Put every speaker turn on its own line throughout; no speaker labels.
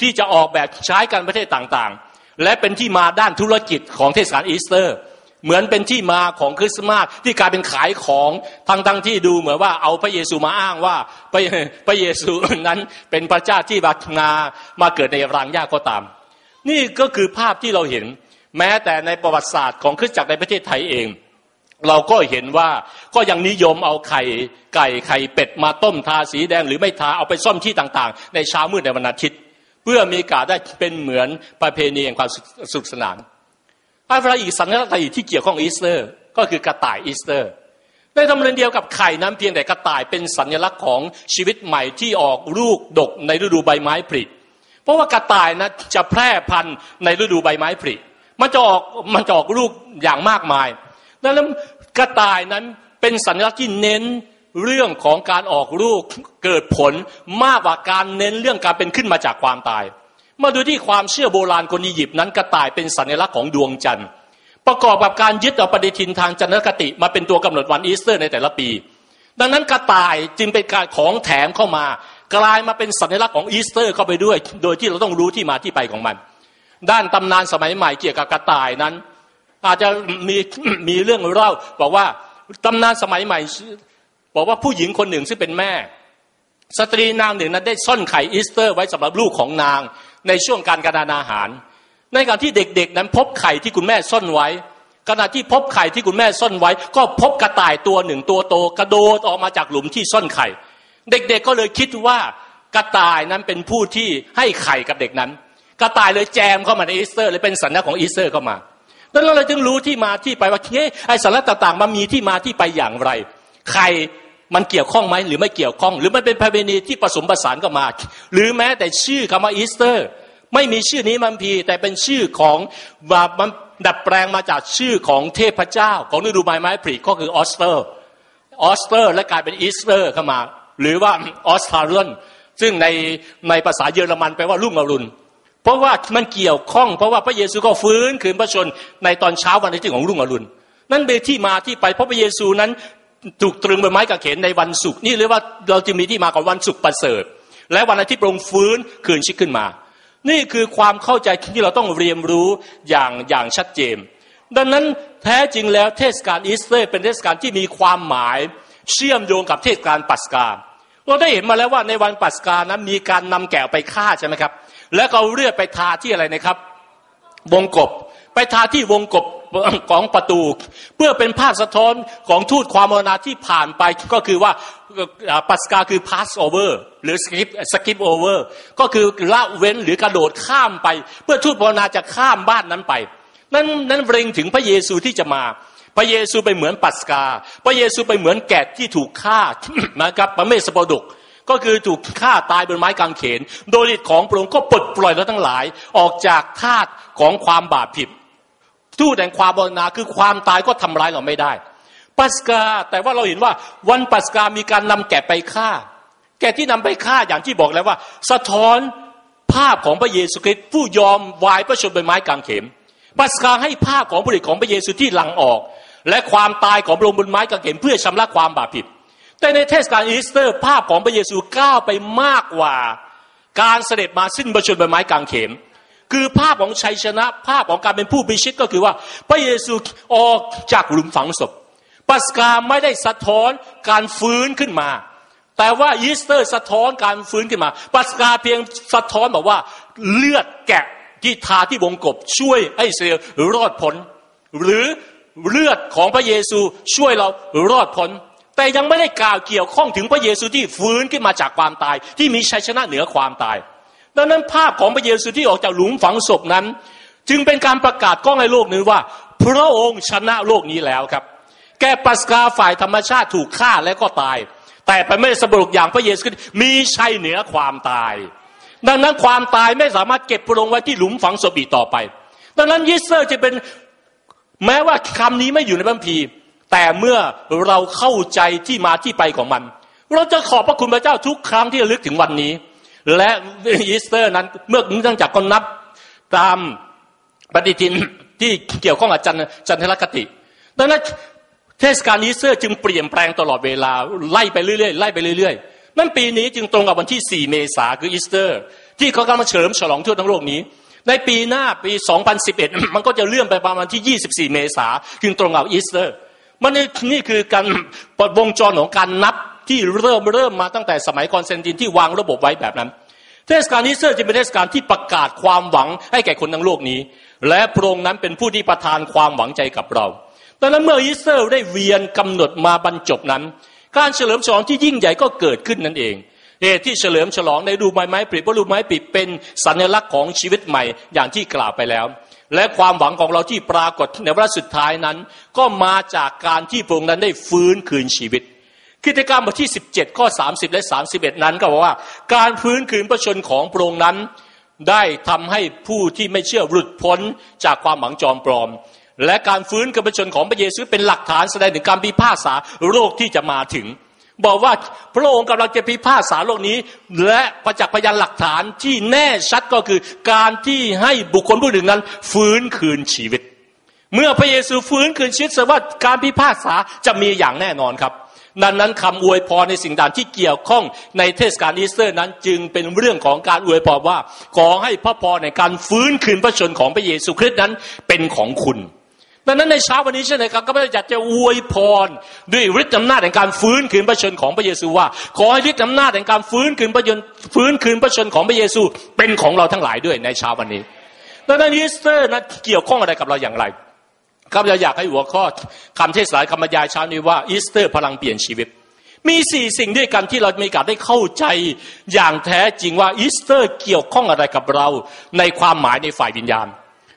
ที่จะออกแบบใช้กันประเทศต่างๆ และเป็นที่มาด้านธุรกิจของเทศกาลอีสเตอร์ เหมือนเป็นที่มาของคริสต์มาสที่กลายเป็นขายของทั้งทั้งที่ดูเหมือนว่าเอาพระเยซูมาอ้างว่าพระพระเยซูนั้นเป็นพระเจ้าที่บันามาเกิดในรังยาก็ตาม นี่ก็คือภาพที่เราเห็นแม้แต่ในประวัติศาสตร์ของคริสตจักรในประเทศไทยเอง เราก็เห็นว่าก็ยังนิยมเอาไข่ไก่ไข่เป็ดมาต้มทาสีแดงหรือไม่ทาเอาไปซ่อมที่ต่างๆ ในเช้ามืดในวันอาทิตย์ พื่อมีการได้เป็นเหมือนประเพณีแห่งความสุขสนานพระพระอีกสัญลักษณ์ที่เกี่ยวข้องอีสเตอร์ ก็คือกระต่ายอีสเตอร์ ในตำเนเดียวกับไข่นั้นเพียงแต่กระต่ายเป็นสัญลักษณ์ของชีวิตใหม่ที่ออกลูกดกในฤดูใบไม้ผลิเพราะว่ากระต่ายนะจะแพร่พันธุ์ในฤดูใบไม้ผลิมันจะออกมันจะออกลูกอย่างมากมายดังนั้นกระต่ายนั้นเป็นสัญลักษณ์ที่เน้น เรื่องของการออกลูกเกิดผลมากกว่าการเน้นเรื่องการเป็นขึ้นมาจากความตาย มาดูที่ความเชื่อโบราณคนอียิปต์นั้นกระต่ายเป็นสัญลักษณ์ของดวงจันทร์ ประกอบกับการยึดเอาปฏิทินทางจันทรคติ มาเป็นตัวกำหนดวันอีสเตอร์ในแต่ละปี ดังนั้นกระต่ายจึงเป็นการของแถมเข้ามา กลายมาเป็นสัญลักษณ์ของอีสเตอร์เข้าไปด้วย โดยที่เราต้องรู้ที่มาที่ไปของมัน ด้านตำนานสมัยใหม่เกี่ยวกับกระต่ายนั้น อาจจะมีมีเรื่องเล่าบอกว่าตำนานสมัยใหม่ บอกว่าผู้หญิงคนหนึ่งซึ่งเป็นแม่ สตรีนางหนึ่งนั้นได้ซ่อนไข่อีสเตอร์ไว้สำหรับลูกของนางในช่วงการกระดานอาหาร ในการที่เด็กๆนั้นพบไข่ที่คุณแม่ซ่อนไว้ขณะที่พบไข่ที่คุณแม่ซ่อนไว้ ก็พบกระต่ายตัวหนึ่งตัวโต กระโดดออกมาจากหลุมที่ซ่อนไข่ เด็กๆก็เลยคิดว่ากระต่ายนั้นเป็นผู้ที่ให้ไข่กับเด็กนั้น กระต่ายเลยแจมเข้ามาในอีสเตอร์เลยเป็นสัญลักษณ์ของอีสเตอร์เข้ามาดังนั้นเราจึงรู้ที่มาที่ไปว่าเฮ้ไอสาระต่างๆมันมีที่มาที่ไปอย่างไรใคร มันเกี่ยวข้องไหมหรือไม่เกี่ยวข้อง หรือมันเป็นประเพณีที่ผสมผสานกันมา หรือแม้แต่ชื่อคำว่าอีสเตอร์ ไม่มีชื่อนี้มันพีแต่เป็นชื่อของมันดัดแปลงมาจากชื่อของเทพเจ้า ของฤดูใบไม้ผลิก็คือออสเตอร์ออสเตอร์ และกลายเป็นอีสเตอร์เข้ามา หรือว่าออสทารุนซึ่งในในภาษาเยอรมันแปลว่ารุ่งอรุณเพราะว่ามันเกี่ยวข้อง เพราะว่าพระเยซูก็ฟื้นคืนพระชนในตอนเช้าวันอาทิตย์ของรุ่งอรุณนั่นเป็นที่มาที่ไปเพราะพระเยซูนั้น ถูกตรึงบนไม้กางเขนในวันศุกร์นี่เรียกว่าเราจะมีที่มาของวันศุกร์ประเสริฐ และวันอาทิตย์ปรงฟื้นคืนชีพขึ้นมา นี่คือความเข้าใจที่เราต้องเรียนรู้อย่างอย่างชัดเจน ดังนั้นแท้จริงแล้วเทศกาลอีสเตอร์เป็นเทศกาลที่มีความหมายเชื่อมโยงกับเทศกาลปัสกาเราได้เห็นมาแล้วว่าในวันปัสกานั้นมีการนำแกะไปฆ่าใช่ไหมครับ แล้วก็เลือดไปทาที่อะไรนะครับวงกบ ไปทาที่วงกบของประตู เพื่อเป็นภาพสะท้อนของทูตความมรณาที่ผ่านไปก็คือว่าปัสกาคือ pass over หรือ skip skip over ก็คือละเว้นหรือกระโดดข้ามไป เพื่อทูตมรณาจะข้ามบ้านนั้นไป นั้นนั้นเร่งถึงพระเยซูที่จะมาพระเยซูไปเหมือนปัสกา พระเยซูไปเหมือนแกะที่ถูกฆ่านะครับพระเมสสปดก ก็คือถูกฆ่าตายบนไม้กางเขน โดยฤทธิ์ของพระองค์ก็ปลดปล่อยเราทั้งหลายออกจากทาตของความบาปผิด ทูตแห่งความบรณาคือความตายก็ทำร้ายเราไม่ได้ ปัสกา แต่ว่าเราเห็นว่าวันปัสกามีการนำแกะไปฆ่า แกะที่นำไปฆ่าอย่างที่บอกแล้วว่า สะท้อนภาพของพระเยซูคริสต์ผู้ยอมวายพระชนเป็นไม้กางเขนปัสกาให้ภาพของผลิตของพระเยซูที่หลังออก และความตายของพระองค์บนไม้กางเขนเพื่อชำระความบาปผิด แต่ในเทศกาลอีสเตอร์ภาพของพระเยซูก้าวไปมากกว่า การเสด็จมาสิ้นประชนบนไม้กางเขน คือภาพของชัยชนะ ภาพของการเป็นผู้พิชิตก็คือว่า พระเยซูออกจากหลุมฝังศพปัสกาไม่ได้สะท้อนการฟื้นขึ้นมา แต่ว่าอีสเตอร์สะท้อนการฟื้นขึ้นมาปัสกาเพียงสะท้อนบอกว่าเลือดแกะที่ทาที่วงกบช่วยให้เซลรอดพ้นหรือเลือดของพระเยซูช่วยเรารอดพ้นแต่ยังไม่ได้กล่าวเกี่ยวข้องถึงพระเยซูที่ฟื้นขึ้นมาจากความตาย ที่มีชัยชนะเหนือความตาย ดังนั้นภาพของพระเยซูที่ออกจากหลุมฝังศพนั้น จึงเป็นการประกาศก้องในโลกนี้ว่า พระองค์ชนะโลกนี้แล้วครับ แกปัสกาฝ่ายธรรมชาติถูกฆ่าและก็ตาย แต่ไปไม่สบุกอย่างพระเยซูมีชัยเหนือความตาย ดังนั้นความตายไม่สามารถเก็บพระองค์ไว้ที่หลุมฝังศพอีกต่อไป ดังนั้นยิสเซอร์จะเป็นแม้ว่าคำนี้ไม่อยู่ในบัมพีแต่เมื่อเราเข้าใจที่มาที่ไปของมัน เราจะขอบพระคุณพระเจ้าทุกครั้งที่ระลึกถึงวันนี้ และอีสเตอร์นั้นเมื่อเนื่องจากก็นับตามปฏิทินที่เกี่ยวข้องกับจันจันทรคติดังนั้นเทศกาลอีสเตอร์จึงเปลี่ยนแปลงตลอดเวลาไล่ไปเรื่อยๆไล่ไปเรื่อยๆนั่นปีนี้จึงตรงกับวันที่ 4 เมษาคืออีสเตอร์ ที่เขากำลังเฉลิมฉลองทั่วทั้งโลกนี้ ในปีหน้าปี 2011 มันก็จะเลื่อนไปประมาณที่ 24 เมษาถึงตรงกับอีสเตอร์ มันนี่คือการปดวงจรของการนับ ที่เริ่มเริ่มมาตั้งแต่สมัยคอนสแตนตินที่วางระบบไว้แบบนั้น เทศกาลอีสเตอร์จะเป็นเทศกาลที่ประกาศความหวังให้แก่คนทั้งโลกนี้ และพระองค์นั้นเป็นผู้ที่ประทานความหวังใจกับเราดังนั้นเมื่ออีสเตอร์ได้เวียนกำหนดมาบรรจบนั้น การเฉลิมฉลองที่ยิ่งใหญ่ก็เกิดขึ้นนั่นเองเหตุที่เฉลิมฉลองในดูไม้ไม้ปริบว่าดูไม้ปริบเป็นสัญลักษณ์ของชีวิตใหม่อย่างที่กล่าวไปแล้ว และความหวังของเราที่ปรากฏในวันสุดท้ายนั้น ก็มาจากการที่พระองค์นั้นได้ฟื้นคืนชีวิต กิจกรรมบทที่ 17 ข้อ 30 และ 31 นั้นก็บอกว่า การฟื้นคืนพระชนของพระองค์นั้น ได้ทำให้ผู้ที่ไม่เชื่อหลุดพ้นจากความหวังจอมปลอม และการฟื้นกระชนของพระเยซูเป็นหลักฐานแสดงถึงการพิพากษาโรคที่จะมาถึง บอกว่าพระองค์กำลังจะพิพากษาโลกนี้ และประจักษ์พยานหลักฐานที่แน่ชัดก็คือ การที่ให้บุคคลผู้หนึ่งนั้น ฟื้นคืนชีวิต เมื่อพระเยซูฟื้นคืนชีวิตแสดงว่าการพิพากษาจะมีอย่างแน่นอนครับ ดังนั้นคำอวยพรในสิ่งต่างที่เกี่ยวข้องในเทศกาลอีสเตอร์นั้นจึงเป็นเรื่องของการอวยพรว่า ขอให้พระพรในการฟื้นคืนพระชนของพระเยซูคริสต์นั้นเป็นของคุณดังนั้นในเช้าวันนี้ใช่ไหมครับก็ไม่ได้อยากจะอวยพรด้วยฤทธิ์อำนาจแห่งการฟื้นคืนพระชนของพระเยซูว่า ขอให้ฤทธิ์อำนาจแห่งการฟื้นคืนพระชนฟื้นคืนพระชนของพระเยซูเป็นของเราทั้งหลายด้วยในเช้าวันนี้ดังนั้นอีสเตอร์นั้นเกี่ยวข้องอะไรกับเราอย่างไร ครับเราอยากให้หัวข้อคำเทศนาคำบรรยายเช้านี้ว่าอีสเตอร์พลังเปลี่ยนชีวิต มีสี่สิ่งด้วยกันที่เรามีการได้เข้าใจอย่างแท้จริงว่าอีสเตอร์เกี่ยวข้องอะไรกับเรา ในความหมายในฝ่ายวิญญาณ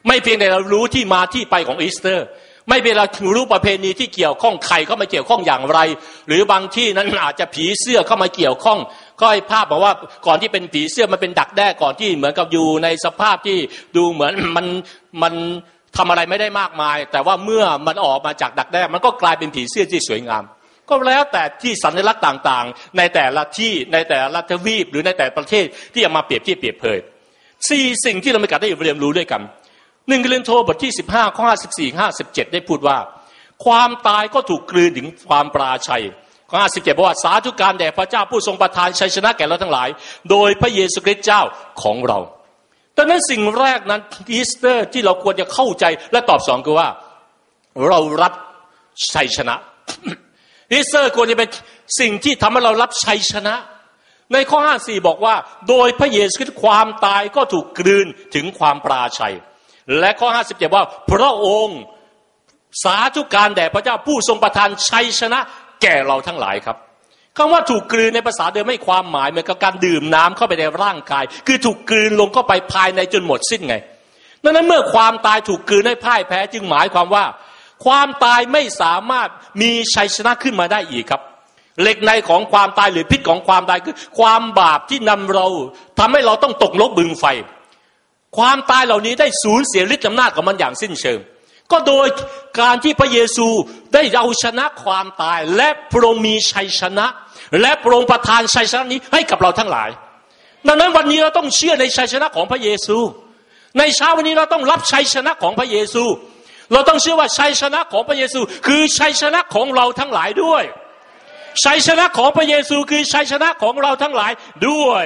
ไม่เพียงแต่เรารู้ที่มาที่ไปของอีสเตอร์ ไม่เป็นเรารู้ประเพณีที่เกี่ยวข้องใครเข้ามาเกี่ยวข้องอย่างไร หรือบางที่นั้นอาจจะผีเสื้อเข้ามาเกี่ยวข้องก็ให้ภาพบอกว่าก่อนที่เป็นผีเสื้อมันเป็นดักแด้ก่อนที่เหมือนกับอยู่ในสภาพที่ดูเหมือนมันมัน ทำอะไรไม่ได้มากมาย แต่ว่าเมื่อมันออกมาจากดักแด้มันก็กลายเป็นผีเสื้อที่สวยงาม ก็แล้วแต่ที่สัญลักษณ์ต่างๆ ในแต่ละที่ในแต่ละทวีปหรือในแต่ประเทศที่จะมาเปรียบเทียบเปรียบเผยสี่สิ่งที่เราไม่กัดได้เรียนรู้ด้วยกันหนึ่งกเรนโทบทที่สิบห้าข้อห้าสิบสี่ห้าสิบเจ็ดได้พูดว่า ความตายก็ถูกกลืนถึงความปราชัยข้อห้าสิบเจ็ดบอกว่าสาธุการแด่พระเจ้าผู้ทรงประทานชัยชนะแก่เราทั้งหลาย โดยพระเยซูคริสต์เจ้าของเรา ดังนั้นสิ่งแรกนั้นอีสเตอร์ที่เราควรจะเข้าใจและตอบสองคือว่า เรารับชัยชนะอีสเตอร์ควรจะเป็นสิ่งที่ทำให้เรารับชัยชนะ ในข้อห้าสี่บอกว่า โดยพระเยซูคริสต์ความตายก็ถูกกลืนถึงความปราชัย และข้อห้าสิบเจ็ดว่า พระองค์สาธุการแด่พระเจ้าผู้ทรงประทานชัยชนะ แก่เราทั้งหลายครับ คำว่าถูกกลืนในภาษาเดิมไม่ความหมายเหมือนกับการดื่มน้ำเข้าไปในร่างกาย คือถูกกลืนลงเข้าไปภายในจนหมดสิ้นไง ดังนั้นเมื่อความตายถูกกลืนให้พ่ายแพ้จึงหมายความว่า ความตายไม่สามารถมีชัยชนะขึ้นมาได้อีกครับเหล็กในของความตายหรือพิษของความตายคือ ความบาปที่นำเราทำให้เราต้องตกลกบึงไฟ ความตายเหล่านี้ได้สูญเสียฤทธิ์อำนาจของมันอย่างสิ้นเชิง ก็โดยการที่พระเยซูได้เอาชนะความตาย และพระองค์มีชัยชนะ และพระองค์ประทานชัยชนะนี้ให้กับเราทั้งหลาย ดังนั้นวันนี้เราต้องเชื่อในชัยชนะของพระเยซู ในเช้าวันนี้เราต้องรับชัยชนะของพระเยซู เราต้องเชื่อว่าชัยชนะของพระเยซู คือชัยชนะของเราทั้งหลายด้วยชัยชนะของพระเยซูคือชัยชนะของเราทั้งหลายด้วย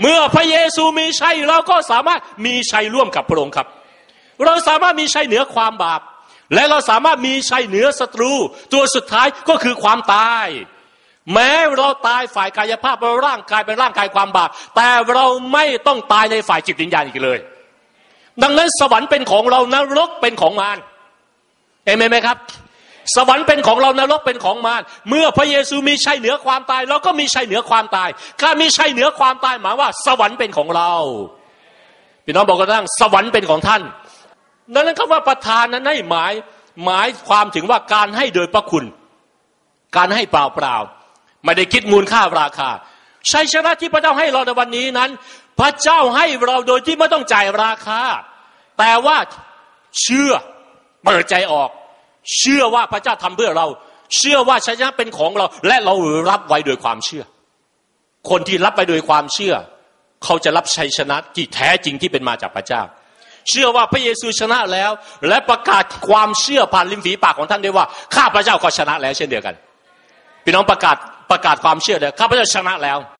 เมื่อพระเยซูมีชัยเราก็สามารถมีชัยร่วมกับพระองค์ครับ เราสามารถมีชัยเหนือความบาป และเราสามารถมีชัยเหนือศัตรู ตัวสุดท้ายก็คือความตาย แม้เราตายฝ่ายกายภาพเราร่างกายเป็นร่างกายความบาป แต่เราไม่ต้องตายในฝ่ายจิตวิญญาณอีกเลย ดังนั้นสวรรค์เป็นของเรานรกเป็นของมารเอเมนไหมครับ สวรรค์เป็นของเรานรกเป็นของมารเมื่อพระเยซูมีชัยเหนือความตาย เราก็มีชัยเหนือความตายการมีชัยเหนือความตายหมายว่า สวรรค์เป็นของเราพี่น้องบอกกันตั้งสวรรค์เป็นของท่าน ดังนั้นคำว่าประทานนั้นให้หมายหมายความถึงว่าการให้โดยพระคุณ การให้เปล่าเปล่าไม่ได้คิดมูลค่าราคาชัยชนะที่พระเจ้าให้เราในวันนี้นั้น พระเจ้าให้เราโดยที่ไม่ต้องจ่ายราคา แต่ว่าเชื่อเปิดใจออก เชื่อว่าพระเจ้าทำเพื่อเรา เชื่อว่าชัยชนะเป็นของเรา และเรารับไว้โดยความเชื่อ คนที่รับไปโดยความเชื่อ เขาจะรับชัยชนะที่แท้จริงที่เป็นมาจากพระเจ้า เชื่อว่าพระเยซูชนะแล้ว และประกาศความเชื่อผ่านลิมฝีปากของท่านด้ว่าข้าพระเจ้าก็ชนะแล้วเช่นเดียวกัน พี่น้องประกาศประกาศความเชื่อเลยข้าพระเจ้าชนะแล้ว